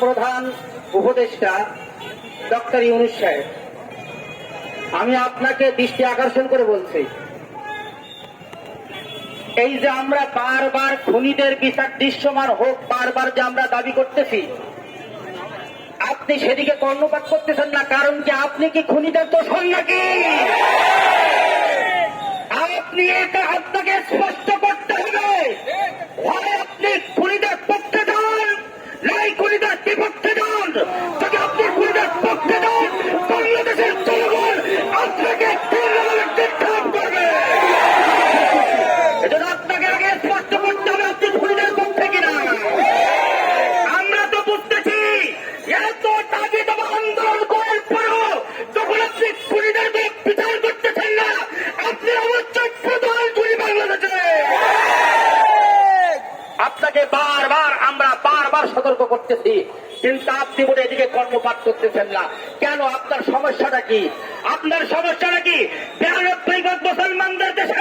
প্রধান উপদেষ্টা ডক্টর ইউনুস সাহেব আমি আপনাকে দৃষ্টি আকর্ষণ করে বলছি এই যে আমরা বারবার খুনিদের বিচার দৃশ্যমান হোক বারবার যে আমরা দাবি করতেছি আপনি সেদিকে কর্ণপাত করতেছেন না কারণ কি আপনি কি খুনিদের তো শোন নাকি আপনি এটা আপনাকে স্পষ্ট করতে হবে। নাই বিপক্ষে যান যদি আপনি খুনিদের পক্ষে যান বাংলাদেশের জনগণ আপনাকে তীব্রভাবে করবে। এজন্য আপনাকে আগে স্পষ্ট করতে হবে, আপনি খুনিদের পক্ষে কিনা। আমরা তো বুঝতেছি, এত দাবি দাবা আন্দোলন করার পরও যখন আপনি খুনিদের বিচার করতেছেন না, আপনি অবশ্যই প্রধান খুনি বাংলাদেশে। আপনাকে বারবার আমরা বারবার সতর্ক করতেছি। কিন্তু আপনি বলে এদিকে কর্মপাত করতেছেন না। কেন আপনার সমস্যাটা কি? আপনার সমস্যাটা কি? বিরানব্বই ভাগ মুসলমানদের দেশে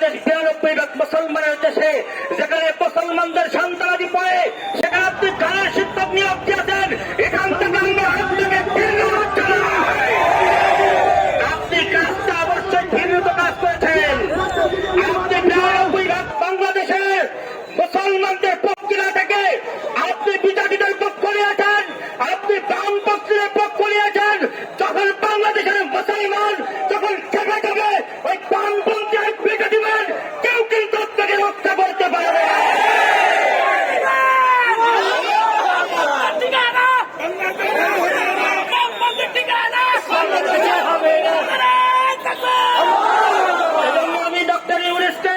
বাংলাদেশ বিরানব্বই ভাগ মুসলমানের দেশে যেখানে মুসলমানদের সন্তানাদি পড়ে সেখানে আপনি গানের শিক্ষক নিয়োগ দিয়েছেন এখান থেকে আমরা আপনাকে ধন্যবাদ জানাই আপনি কাজটা অবশ্যই ঘৃণিত কাজ করেছেন আপনি বিরানব্বই ভাগ বাংলাদেশের মুসলমানদের পক্ষ না থেকে আপনি বিজাতিদের পক্ষ নিয়েছেন আপনি বাম পক্ষের পক্ষ নিয়েছেন যখন বাংলাদেশের মুসলমান যখন খেপে যাবে ওই বামপন্থী পিঠে দিবেন কেউ কিন্তু আপনাকে রক্ষা করতে পারবে না। বাংলাদেশে হবে না। এজন্য আমি ডক্টর ইউনিসকে